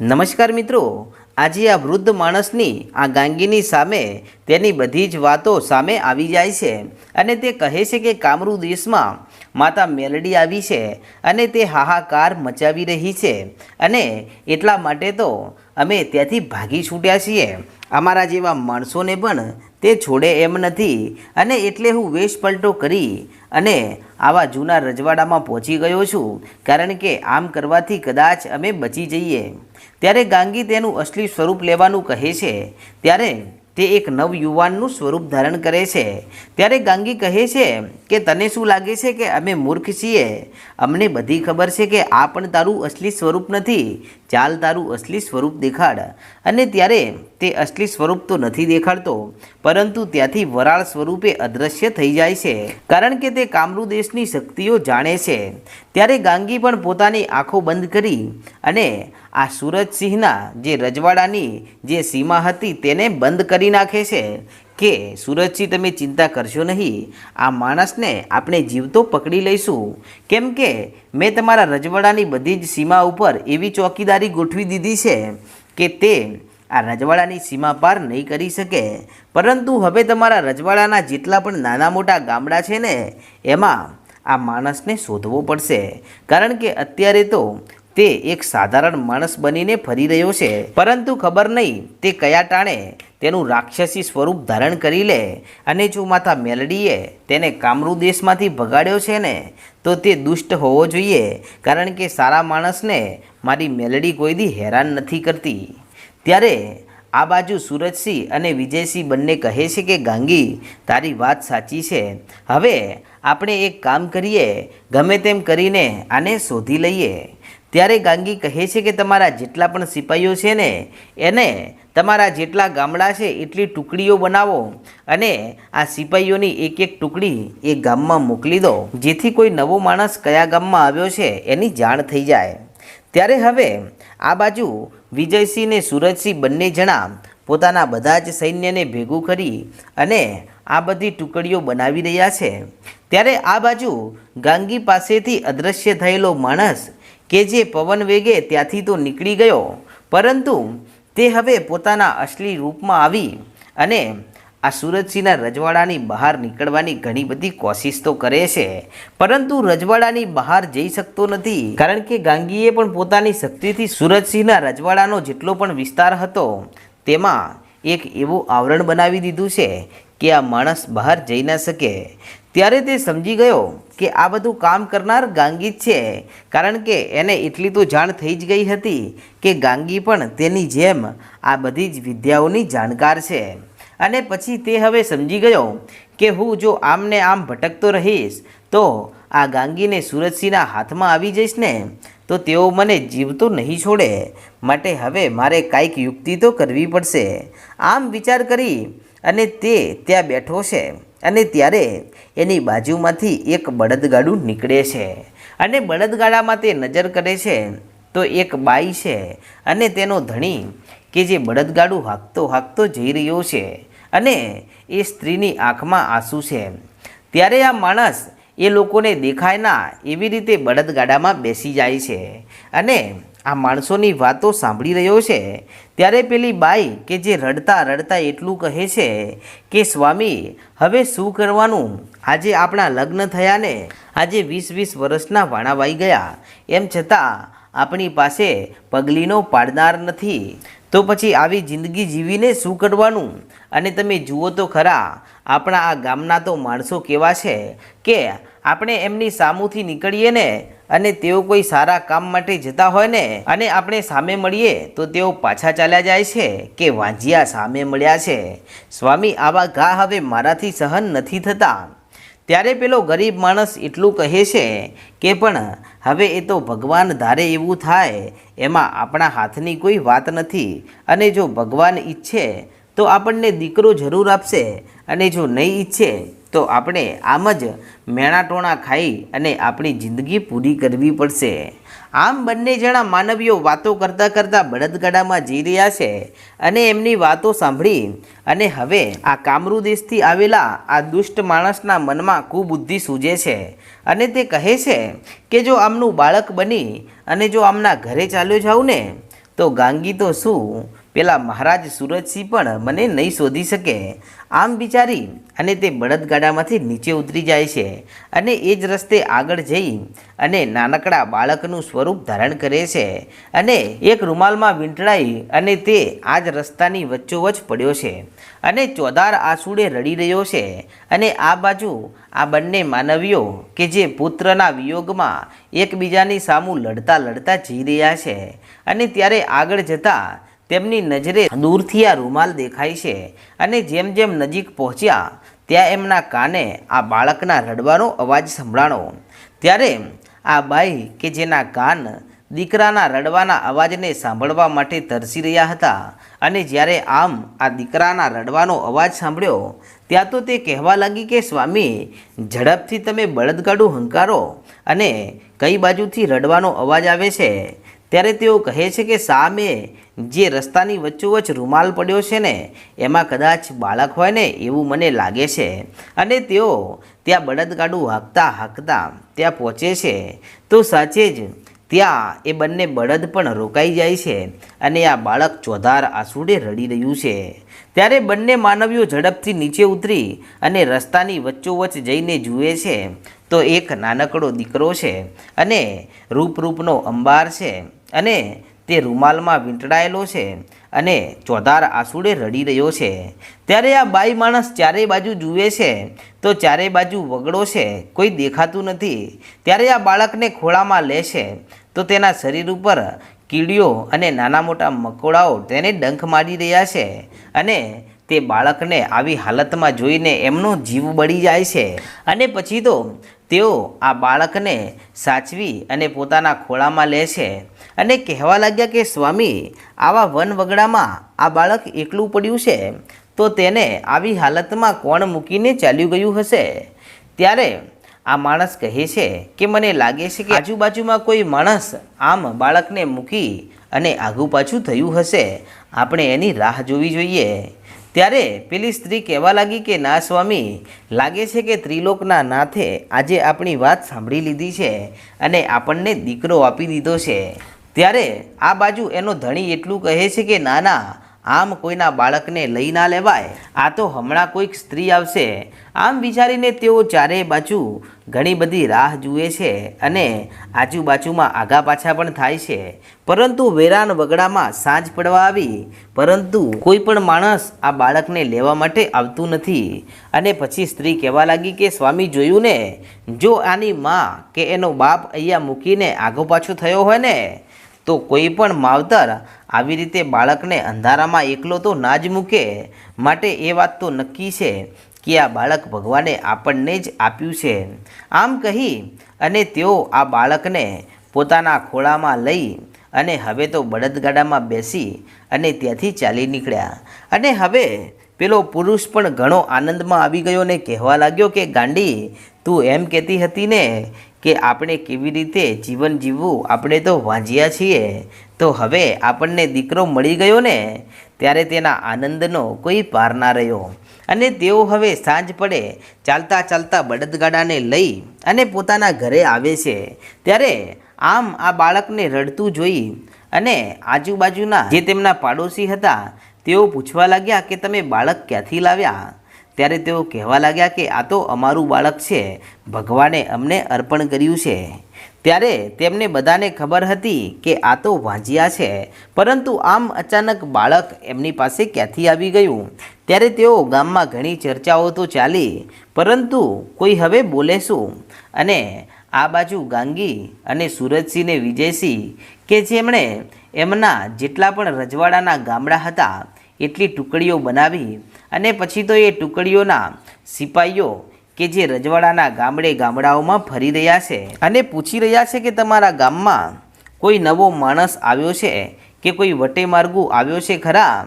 નમસ્કાર મિત્રો, આજે આ વૃદ્ધ માણસની, આ ગાંગીની સામે તેની બધી જ વાતો સામે આવી જાય છે. અને તે કહે છે કે કામરૂ દેશમાં માતા મેલડી આવી છે અને તે હાહાકાર મચાવી રહી છે. અને એટલા માટે તો અમે ત્યાંથી ભાગી છૂટ્યા છીએ. અમારા જેવા માણસોને પણ તે છોડે એમ નથી. અને એટલે હું વેશ પલટો કરી અને આવા જૂના રજવાડામાં પહોંચી ગયો છું. કારણ કે આમ કરવાથી કદાચ અમે બચી જઈએ. ત્યારે ગાંગી તેનું અસલી સ્વરૂપ લેવાનું કહે છે. ત્યારે તે એક નવ યુવાનનું સ્વરૂપ ધારણ કરે છે. ત્યારે ગાંગી કહે છે કે, તને શું લાગે છે કે અમે મૂર્ખ છીએ? અમને બધી ખબર છે કે આ પણ તારું અસલી સ્વરૂપ નથી. ચાલ તારું અસલી સ્વરૂપ દેખાડ. અને ત્યારે તે અસલી સ્વરૂપ તો નથી દેખાડતો, પરંતુ ત્યાંથી વરાળ સ્વરૂપે અદૃશ્ય થઈ જાય છે. કારણ કે તે કામરૂ દેશની શક્તિઓ જાણે છે. ત્યારે ગાંગી પણ પોતાની આંખો બંધ કરી અને આ સુરજસિંહના જે રજવાડાની જે સીમા હતી તેને બંધ કરી નાખે છે. કે સુરજસિંહ તમે ચિંતા કરશો નહીં. આ માણસને આપણે જીવતો પકડી લઈશું. કેમ કે મેં તમારા રજવાડાની બધી જ સીમા ઉપર એવી ચોકીદારી ગોઠવી દીધી છે કે તે આ રજવાડાની સીમા પાર નહીં કરી શકે. પરંતુ હવે તમારા રજવાડાના જેટલા પણ નાના મોટા ગામડા છે ને, એમાં આ માણસને શોધવો પડશે. કારણ કે અત્યારે તો તે એક સાધારણ માણસ બનીને ફરી રહ્યો છે. પરંતુ ખબર નહીં તે કયા ટાણે તેનું રાક્ષસી સ્વરૂપ ધારણ કરી લે અને જો માતા મેલડીએ તેને કામરૂ દેશમાંથી ભગાડ્યો છે ને, તો તે દુષ્ટ હોવો જોઈએ, કારણ કે સારા માણસને મારી મેલડી કોઈ દી હેરાન નથી કરતી. ત્યારે આ બાજુ સુરજસિંહ અને વિજયસિંહ બંને કહે છે કે, ગાંગી, તારી વાત સાચી છે. હવે આપણે એક કામ કરીએ, ગમે તેમ કરીને આને શોધી લઈએ. ત્યારે ગાંગી કહે છે કે તમારા જેટલા પણ સિપાહીઓ છે ને, એને તમારા જેટલા ગામડા છે એટલી ટુકડીઓ બનાવો અને આ સિપાહીઓની એક એક ટુકડી એ ગામમાં મોકલી દો. જેથી કોઈ નવો માણસ કયા ગામમાં આવ્યો છે એની જાણ થઈ જાય. ત્યારે હવે આ બાજુ વિજયસિંહ ને સુરજસિંહ બંને જણા પોતાના બધા જ સૈન્યને ભેગું કરી અને આ બધી ટુકડીઓ બનાવી રહ્યા છે. ત્યારે આ બાજુ ગાંગી પાસેથી અદૃશ્ય થયેલો માણસ કે જે પવન વેગે ત્યાંથી તો નીકળી ગયો. પરંતુ તે હવે પોતાના અસલી રૂપમાં આવી અને આ સુરજસિંહના રજવાડાની બહાર નીકળવાની ઘણી બધી કોશિશ તો કરે છે. પરંતુ રજવાડાની બહાર જઈ શકતો નથી. કારણ કે ગાંગીએ પણ પોતાની શક્તિથી સુરજસિંહના રજવાડાનો જેટલો પણ વિસ્તાર હતો, તેમાં એક એવું આવરણ બનાવી દીધું છે કે આ માણસ બહાર જઈ ના શકે. ત્યારે તે સમજી ગયો કે આ બધું કામ કરનાર ગાંગી જ છે, કારણ કે એને એટલી તો જાણ થઈ જ ગઈ હતી કે ગાંગી પણ તેની જેમ આ બધી જ વિદ્યાઓની જાણકાર છે. અને પછી તે હવે સમજી ગયો કે હું જો આમને આમ ભટકતો રહીશ, તો આ ગાંગીને સુરજસિંહના હાથમાં આવી જઈશ ને, તો તેઓ મને જીવતો નહીં છોડે. માટે હવે મારે કાંઈક યુક્તિ તો કરવી પડશે. આમ વિચાર કરી અને તે ત્યાં બેઠો છે. અને ત્યારે એની બાજુમાંથી એક બળદગાડું નીકળે છે. અને બળદગાડામાં તે નજર કરે છે, તો એક બાઈ છે અને તેનો ધણી કે જે બળદગાડું હાંકતો હાંકતો જઈ રહ્યો છે અને એ સ્ત્રીની આંખમાં આંસુ છે. ત્યારે આ માણસ એ લોકોને દેખાય ના એવી રીતે બળદગાડામાં બેસી જાય છે અને આ માણસોની વાતો સાંભળી રહ્યો છે ત્યારે પેલી બાઈ કે જે રડતા રડતા એટલું કહે છે કે, સ્વામી, હવે શું કરવાનું? આજે આપણા લગ્ન થયા ને આજે વીસ વીસ વર્ષના વાણાવાઈ ગયા. એમ છતાં આપણી પાસે પગલીનો પાડનાર નથી. તો પછી આવી જિંદગી જીવીને શું કરવાનું? અને તમે જુઓ તો ખરા, આપણા આ ગામના તો માણસો કેવા છે કે આપણે એમની સામુથી નીકળીએ ને અને તેઓ કોઈ સારા કામ માટે જતા હોય ને અને આપણે સામે મળીએ, તો તેઓ પાછા ચાલ્યા જાય છે કે વાંજિયા સામે મળ્યા છે. સ્વામી, આવા ઘા હવે મારાથી સહન નથી થતા. ત્યારે પેલો ગરીબ માણસ એટલું કહે છે કે, પણ હવે એ તો ભગવાન ધારે એવું થાય, એમાં આપણા હાથની કોઈ વાત નથી. અને જો ભગવાન ઈચ્છે, તો આપણને દીકરો જરૂર આપશે. અને જો નહીં ઈચ્છે તો આપણે આમ જ મેણાટોણા ખાઈ અને આપણી જિંદગી પૂરી કરવી પડશે. આમ બંને જણા માનવીઓ વાતો કરતાં કરતાં બળદગાડામાં જઈ રહ્યા છે અને એમની વાતો સાંભળી અને હવે આ કામરૂ દેશથી આવેલા આ દુષ્ટ માણસના મનમાં કુબુદ્ધિ સૂજે છે અને તે કહે છે કે જો આમનું બાળક બની અને જો આમના ઘરે ચાલ્યો જાઉં ને, તો ગાંગી તો શું? પેલા મહારાજ સુરજસિંહ પણ મને નહીં શોધી શકે. આમ વિચારી અને તે બળદગાડામાંથી નીચે ઉતરી જાય છે અને એ જ રસ્તે આગળ જઈ અને નાનકડા બાળકનું સ્વરૂપ ધારણ કરે છે અને એક રૂમાલમાં વીંટળાઈ અને તે આ જ રસ્તાની વચ્ચોવચ પડ્યો છે અને ચોધાર આંસુડે રડી રહ્યો છે અને આ બાજુ આ બંને માનવીઓ કે જે પુત્રના વિયોગમાં એકબીજાની સામું લડતા લડતા જઈ રહ્યા છે અને ત્યારે આગળ જતાં તેમની નજરે દૂરથી આ રૂમાલ દેખાય છે અને જેમ જેમ નજીક પહોંચ્યા, ત્યાં એમના કાને આ બાળકના રડવાનો અવાજ સંભળાણો. ત્યારે આ બાઈ કે જેના કાન દીકરાના રડવાના અવાજને સાંભળવા માટે તરસી રહ્યા હતા અને જ્યારે આમ આ દીકરાના રડવાનો અવાજ સાંભળ્યો, ત્યાં તો તે કહેવા લાગી કે, સ્વામી, ઝડપથી તમે બળદગાડું હંકારો અને કઈ બાજુથી રડવાનો અવાજ આવે છે? ત્યારે તેઓ કહે છે કે સામે જે રસ્તાની વચ્ચોવચ રૂમાલ પડ્યો છે ને, એમાં કદાચ બાળક હોય ને એવું મને લાગે છે. અને તેઓ ત્યાં બળદગાડું હાંકતા હાંકતા ત્યાં પહોંચે છે. તો સાચે જ ત્યાં એ બંને બળદ પણ રોકાઈ જાય છે અને આ બાળક ચોધાર આસુડે રડી રહ્યું છે. ત્યારે બંને માનવીઓ ઝડપથી નીચે ઉતરી અને રસ્તાની વચ્ચોવચ જઈને જુએ છે. તો એક નાનકડો દીકરો છે અને રૂપરૂપનો અંબાર છે અને તે રૂમાલમાં વીંટળાયેલો છે અને ચોધાર આંસુડે રડી રહ્યો છે. ત્યારે આ બાઈ માણસ ચારે બાજુ જુએ છે તો ચારે બાજુ વગડો છે, કોઈ દેખાતું નથી. ત્યારે આ બાળકને ખોળામાં લે છે તો તેના શરીર ઉપર કીડીઓ અને નાના મોટા મકોડાઓ તેને ડંખ મારી રહ્યા છે અને તે બાળકને આવી હાલતમાં જોઈને એમનું જીવ બળી જાય છે. અને પછી તો તેઓ આ બાળકને સાચવી અને પોતાના ખોળામાં લે છે. અને કહેવા લાગ્યા કે, સ્વામી, આવા વન વગડામાં આ બાળક એકલું પડ્યું છે? તો તેને આવી હાલતમાં કોણ મૂકીને ચાલ્યું ગયું હશે? ત્યારે આ માણસ કહે છે કે, મને લાગે છે કે આજુબાજુમાં કોઈ માણસ આમ બાળકને મૂકી અને આગુ પાછું થયું હશે. આપણે એની રાહ જોવી જોઈએ. ત્યારે પેલી સ્ત્રી કહેવા લાગી કે, ના સ્વામી, લાગે છે કે ત્રિલોકના નાથે આજે આપણી વાત સાંભળી લીધી છે અને આપણને દીકરો આપી દીધો છે. ત્યારે આ બાજુ એનો ધણી એટલું કહે છે કે, ના આમ કોઈના બાળકને લઈ ના લેવાય. આ તો હમણાં કોઈક સ્ત્રી આવશે. આમ વિચારીને તેઓ ચારે બાજુ ઘણી બધી રાહ જુએ છે અને આજુબાજુમાં આગા પાછા પણ થાય છે. પરંતુ વેરાન વગડામાં સાંજ પડવા આવી. પરંતુ કોઈ પણ માણસ આ બાળકને લેવા માટે આવતું નથી. અને પછી સ્ત્રી કહેવા લાગી કે, સ્વામી, જોયું ને? જો આની માં કે એનો બાપ અહીંયા મૂકીને આગો પાછો થયો હોય ને તો કોઈ પણ માવતર આવી રીતે બાળકને અંધારામાં એકલો તો ના જ મૂકે. માટે એ વાત તો નક્કી છે કે આ બાળક ભગવાને આપણને જ આપ્યું છે. આમ કહી અને તેઓ આ બાળકને પોતાના ખોળામાં લઈ અને હવે તો બળદગાડામાં બેસી અને ત્યાંથી ચાલી નીકળ્યા. અને હવે પેલો પુરુષ પણ ઘણો આનંદમાં આવી ગયો ને કહેવા લાગ્યો કે ગાંડી તું એમ કહેતી હતી ને કે આપણે કેવી રીતે જીવન જીવવું, આપણે તો વાંજ્યા છીએ. તો હવે આપણને દીકરો મળી ગયો ને, ત્યારે તેના આનંદનો કોઈ પાર ના રહ્યો. અને તેઓ હવે સાંજ પડે, ચાલતા ચાલતા બળદગાડાને લઈ અને પોતાના ઘરે આવે છે. ત્યારે આમ આ બાળકને રડતું જોઈ અને આજુબાજુના જે તેમના પાડોશી હતા, તેઓ પૂછવા લાગ્યા કે તમે બાળક ક્યાંથી લાવ્યા? ત્યારે તેઓ કહેવા લાગ્યા કે આ તો અમારું બાળક છે, ભગવાને અમને અર્પણ કર્યું છે. ત્યારે તેમને બધાને ખબર હતી કે આ તો વાંજિયા છે, પરંતુ આમ અચાનક બાળક એમની પાસે ક્યાંથી આવી ગયું? ત્યારે તેઓ ગામમાં ઘણી ચર્ચાઓ તો ચાલી, પરંતુ કોઈ હવે બોલે શું? અને આ બાજુ ગાંગી અને સુરજસિંહને વિજયસિંહ કે જેમણે એમના જેટલા પણ રજવાડાના ગામડા હતા, એટલી ટુકડીઓ બનાવી અને પછી તો એ ટુકડીઓના સિપાહીઓ કે જે રજવાડાના ગામડે ગામડાઓમાં ફરી રહ્યા છે અને પૂછી રહ્યા છે કે તમારા ગામમાં કોઈ નવો માણસ આવ્યો છે કે કોઈ વટે માર્ગુ આવ્યો છે ખરા?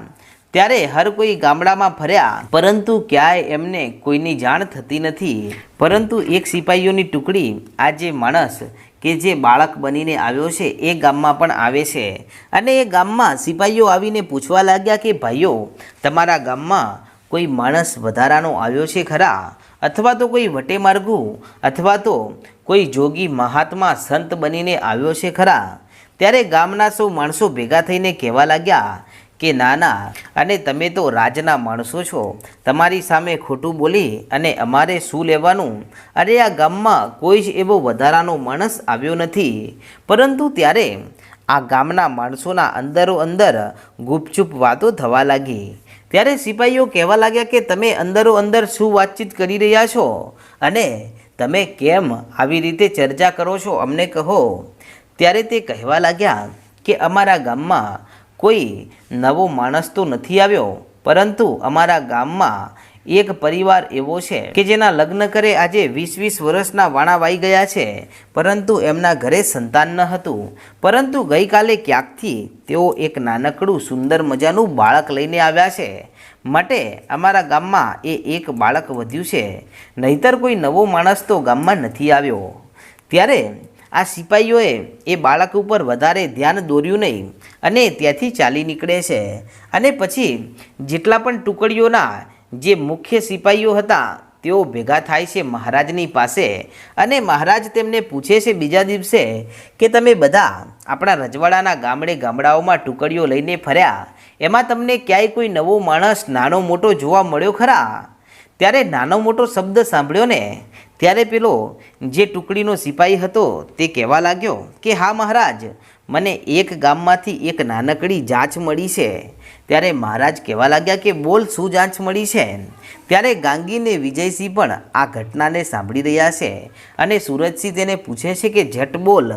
ત્યારે હર કોઈ ગામડામાં ફર્યા, પરંતુ ક્યાંય એમને કોઈની જાણ થતી નથી. પરંતુ એક સિપાહીઓની ટુકડી આ જે માણસ કે જે બાળક બનીને આવ્યો છે, એ ગામમાં પણ આવે છે. અને એ ગામમાં સિપાહીઓ આવીને પૂછવા લાગ્યા કે, ભાઈઓ, તમારા ગામમાં કોઈ માણસ વધારાનો આવ્યો છે ખરા? અથવા તો કોઈ વટે માર્ગુ? અથવા તો કોઈ જોગી મહાત્મા સંત બનીને આવ્યો છે ખરા? ત્યારે ગામના સૌ માણસો ભેગા થઈને કહેવા લાગ્યા કે ના ના અને તમે તો રાજના માણસો છો. તમારી સામે ખોટું બોલી અને અમારે શું લેવાનું? અરે, આ ગામમાં કોઈ જ એવો વધારાનો માણસ આવ્યો નથી. પરંતુ ત્યારે આ ગામના માણસોના અંદરો અંદર ગુપચુપ વાતો થવા લાગી. ત્યારે સિપાહીઓ કહેવા લાગ્યા કે તમે અંદરો અંદર શું વાતચીત કરી રહ્યા છો? અને તમે કેમ આવી રીતે ચર્ચા કરો છો? અમને કહો. ત્યારે તે કહેવા લાગ્યા કે અમારા ગામમાં કોઈ નવો માણસ તો નથી આવ્યો, પરંતુ અમારા ગામમાં એક પરિવાર એવો છે કે જેના લગ્ન કરે આજે વીસ વીસ વર્ષના વાણા વાઈ ગયા છે. પરંતુ એમના ઘરે સંતાન ન હતું. પરંતુ ગઈકાલે ક્યાંકથી તેઓ એક નાનકડું સુંદર મજાનું બાળક લઈને આવ્યા છે. માટે અમારા ગામમાં એ એક બાળક વધ્યું છે. નહીતર કોઈ નવો માણસ તો ગામમાં નથી આવ્યો. ત્યારે આ સિપાહીઓએ એ બાળક ઉપર વધારે ધ્યાન દોર્યું નહીં અને ત્યાંથી ચાલી નીકળે છે. અને પછી જેટલા પણ ટુકડીઓના જે મુખ્ય સિપાહીઓ હતા, તેઓ ભેગા થાય છે મહારાજની પાસે અને મહારાજ તેમને પૂછે છે બીજા દિવસે કે તમે બધા આપણા રજવાડાના ગામડે ગામડાઓમાં ટુકડીઓ લઈને ફર્યા, એમાં તમને ક્યાંય કોઈ નવો માણસ, નાનો મોટો જોવા મળ્યો ખરા? ત્યારે નાનો મોટો શબ્દ સાંભળ્યો ને, ત્યારે પેલો જે ટુકડીનો સિપાહી હતો તે કહેવા લાગ્યો કે, હા મહારાજ, મને એક ગામમાંથી એક નાનકડી જાચ મળી છે. ત્યારે મહારાજ કહેવા લાગ્યા કે બોલ, શું જાંચ મળી છે? ત્યારે ગાંગી ને વિજયસિંહ પણ આ ઘટનાને સાંભળી રહ્યા છે અને સુરજસિંહ તેને પૂછે છે કે ઝટ બોલ.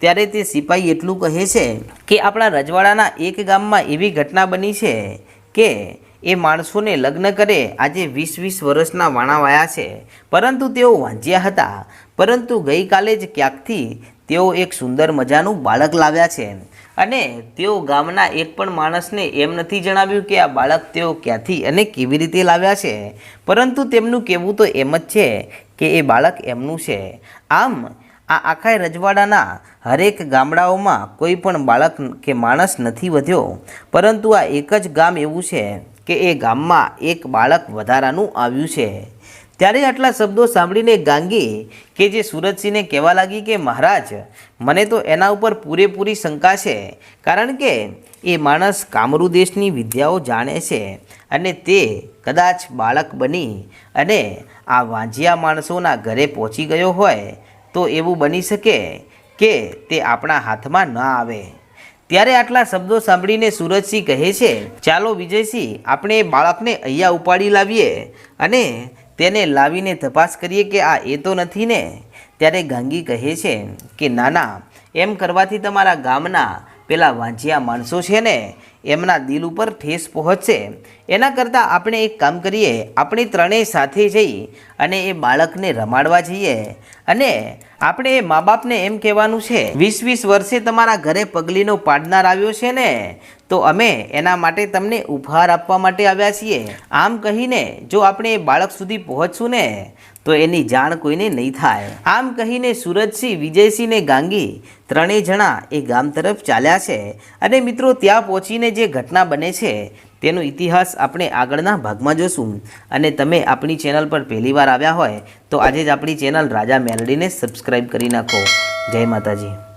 ત્યારે તે સિપાહી એટલું કહે છે કે, આપણા રજવાડાના એક ગામમાં એવી ઘટના બની છે કે એ માણસોને લગ્ન કરે આજે વીસ વીસ વર્ષના વાણાવાયા છે. પરંતુ તેઓ વાંચ્યા હતા. પરંતુ ગઈકાલે જ ક્યાંકથી તેઓ એક સુંદર મજાનું બાળક લાવ્યા છે. અને તેઓ ગામના એક પણ માણસને એમ નથી જણાવ્યું કે આ બાળક તેઓ ક્યાંથી અને કેવી રીતે લાવ્યા છે. પરંતુ તેમનું કહેવું તો એમ જ છે કે એ બાળક એમનું છે. આમ, આ આખા રજવાડાના હરેક ગામડાઓમાં કોઈ પણ બાળક કે માણસ નથી વધ્યો. પરંતુ આ એક જ ગામ એવું છે કે એ ગામમાં એક બાળક વધારાનું આવ્યું છે. ત્યારે આટલા શબ્દો સાંભળીને ગાંગી કે જે સુરજસિંહને કહેવા લાગી કે, મહારાજ, મને તો એના ઉપર પૂરેપૂરી શંકા છે, કારણ કે એ માણસ કામરૂ દેશની વિદ્યાઓ જાણે છે અને તે કદાચ બાળક બની અને આ વાંજિયા માણસોના ઘરે પહોંચી ગયો હોય તો એવું બની શકે કે તે આપણા હાથમાં ન આવે. ત્યારે આટલા શબ્દો સાંભળીને સુરજસિંહ કહે છે, ચાલો વિજયસિંહ, આપણે બાળકને અહીંયા ઉપાડી લાવીએ અને તેને લાવીને તપાસ કરીએ કે આ એ તો નથી ને? ત્યારે ગાંગી કહે છે કે, નાના, એમ કરવાથી તમારા ગામના પેલા વાંચ્યા માણસો છે ને? એમના દિલ ઉપર ઠેસ પહોંચશે. એના કરતાં આપણે એક કામ કરીએ, આપણે ત્રણેય સાથે જઈ અને એ બાળકને રમાડવા જઈએ. અને આપણે એ મા બાપને એમ કહેવાનું છે, વીસ વીસ વર્ષે તમારા ઘરે પગલીનો પાડનાર આવ્યો છે ને? તો અમે એના માટે તમને ઉપહાર આપવા માટે આવ્યા છીએ. આમ કહીને જો આપણે એ બાળક સુધી પહોંચશું ને, તો એની જાણ કોઈને નહીં થાય. આમ કહીને સુરજસિંહ વિજયસિંહ ને ગાંગી ત્રણેય જણા એ ગામ તરફ ચાલ્યા છે. અને મિત્રો, ત્યાં પહોંચીને જે ઘટના બને છે, તેનો ઇતિહાસ આપણે આગળના ભાગમાં જોશું. અને તમે આપણી ચેનલ પર પહેલીવાર આવ્યા હોય, તો આજે જ આપણી ચેનલ રાજા મેલડીને સબસ્ક્રાઈબ કરી નાખો. જય માતાજી.